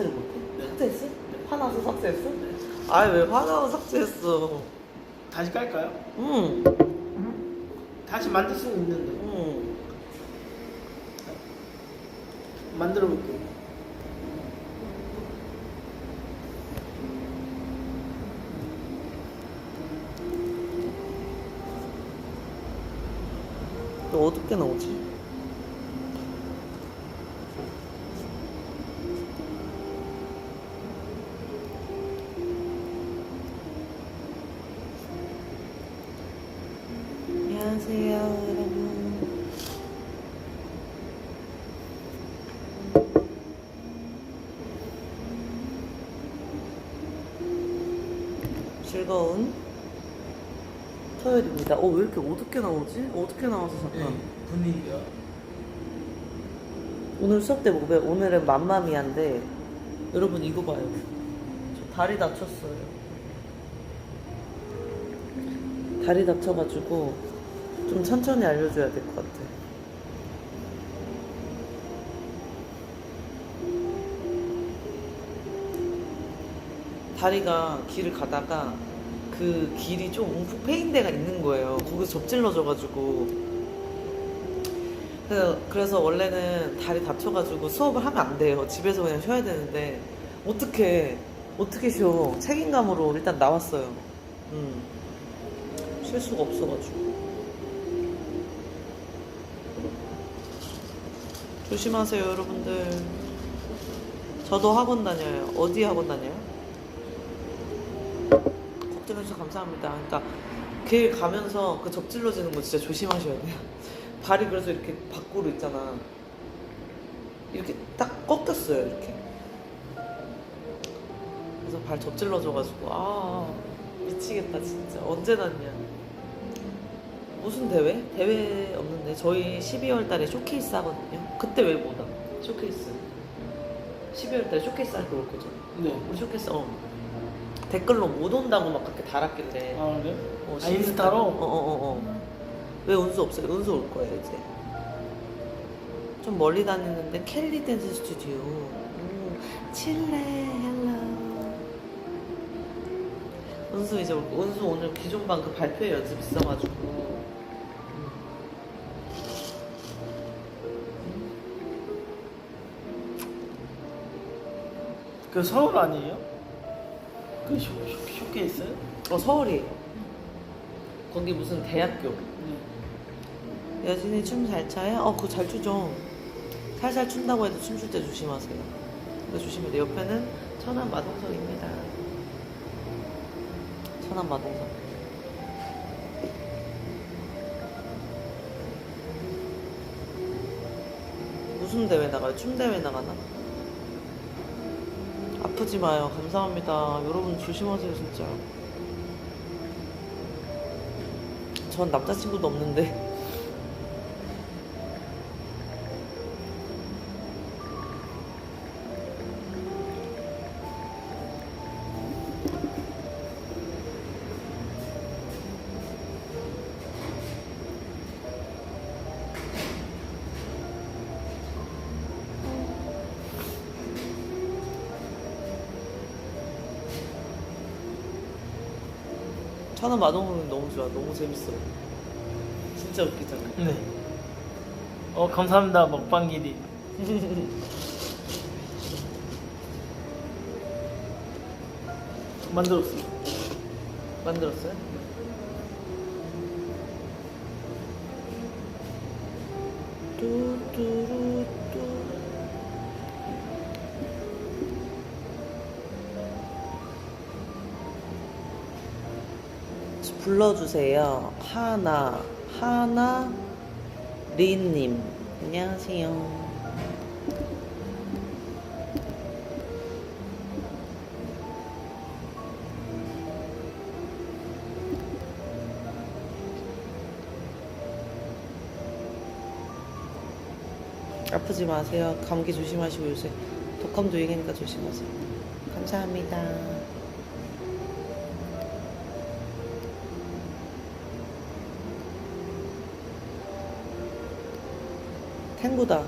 삭제를 못해? 네. 삭제했어? 네. 화나서 삭제했어? 네. 아니 왜 화나서 삭제했어? 다시 깔까요? 응, 다시 만들 수는 있는데 응. 만들어 볼게요. 너 어둡게 나오지? 안녕하세요, 여러분. 즐거운 토요일입니다. 어, 왜 이렇게 어둡게 나오지? 어둡게 나와서 잠깐. 분위기가 오늘 수업 때 뭐배? 오늘은 맘마미아인데 여러분 이거 봐요. 저 다리 다쳤어요. 다리 다쳐가지고 좀 천천히 알려줘야 될 것 같아. 다리가 길을 가다가 그 길이 좀 움푹 패인 데가 있는 거예요. 거기서 접질러져가지고 그래서, 원래는 다리 다쳐가지고 수업을 하면 안 돼요. 집에서 그냥 쉬어야 되는데 어떻게 어떻게 쉬어? 책임감으로 일단 나왔어요. 음. 쉴 수가 없어가지고. 조심하세요, 여러분들. 저도 학원 다녀요. 어디 학원 다녀요? 걱정해주셔서 감사합니다. 그러니까 길 가면서 그 접질러지는 거 진짜 조심하셔야 돼요. 발이 그래서 이렇게 밖으로 있잖아. 이렇게 딱 꺾였어요, 이렇게. 그래서 발 접질러져가지고, 아, 미치겠다, 진짜. 언제 났냐. 무슨 대회? 대회 없는데. 저희 12월 달에 쇼케이스 하거든요. 그때 왜 못 와? 쇼케이스. 12월 달에 쇼케이스 할 때 올 거죠. 네. 우리 쇼케이스, 어. 댓글로 못 온다고 막 그렇게 달았길래. 아 그래? 어, 아, 인스타로? 어어어 어, 왜 운수 없어요? 운수 올 거예요 이제. 좀 멀리 다니는데 켈리 댄스 스튜디오. 음, 칠레 헬로. 운수 이제. 운수 오늘 기존반 그 발표 연습 있어가지고. 음. 그 서울 아니에요? 그 쇼, 쇼, 쇼케이스? 어 서울이에요. 거기 무슨 대학교. 네. 여진이 춤 잘 춰요? 어, 그거 잘 추죠. 살살 춘다고 해도 춤출 때 조심하세요. 이거 조심해야. 옆에는 천안 마동석입니다. 천안 마동석. 무슨 대회 나가요? 춤 대회 나가나? 아프지 마요. 감사합니다. 여러분 조심하세요, 진짜. 전 남자친구도 없는데. 천안 마동석이 너무 좋아. 너무 재밌어. 진짜 웃기잖아. 네. 어 감사합니다 먹방 길이. 만들었어요. 만들었어요? 뚜뚜루 불러주세요. 하나, 하나, 리님. 안녕하세요. 아프지 마세요. 감기 조심하시고 요새 독감도 유행이니까 조심하세요. 감사합니다. 탱구다.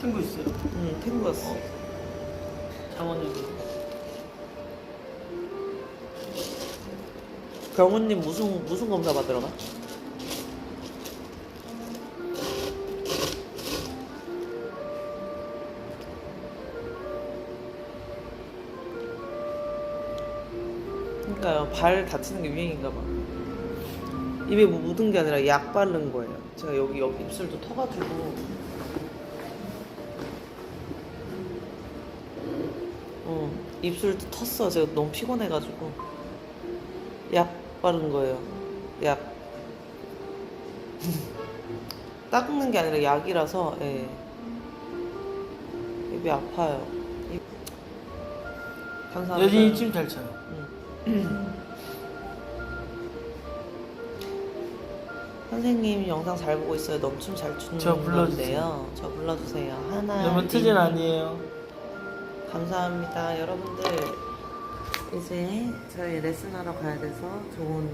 탱고 있어요. 응, 탱구였어. 장모님. 경훈님 무슨 무슨 검사 받으러 가? 그러니까요 발 다치는 게 유행인가 봐. 입에 뭐 묻은 게 아니라 약 바른 거예요. 제가 여기 옆 입술도 터가지고. 어 입술도 텄어. 제가 너무 피곤해가지고 약 바른 거예요. 약. 닦는 게 아니라 약이라서 예. 입이 아파요. 입... 감사합니다. 여진이 찜잘 쳐요. 선생님 영상 잘 보고 있어요. 너무 춤 잘 추는 저 불러주세요. 저 불러주세요. 하나. 여러분 트진 님. 아니에요. 감사합니다. 여러분들 이제 저희 레슨하러 가야 돼서 좋은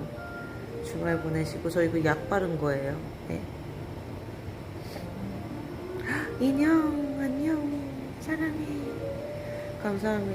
주말 보내시고 저희 그약 바른 거예요. 네. 인형 안녕 사랑해. 감사합니다.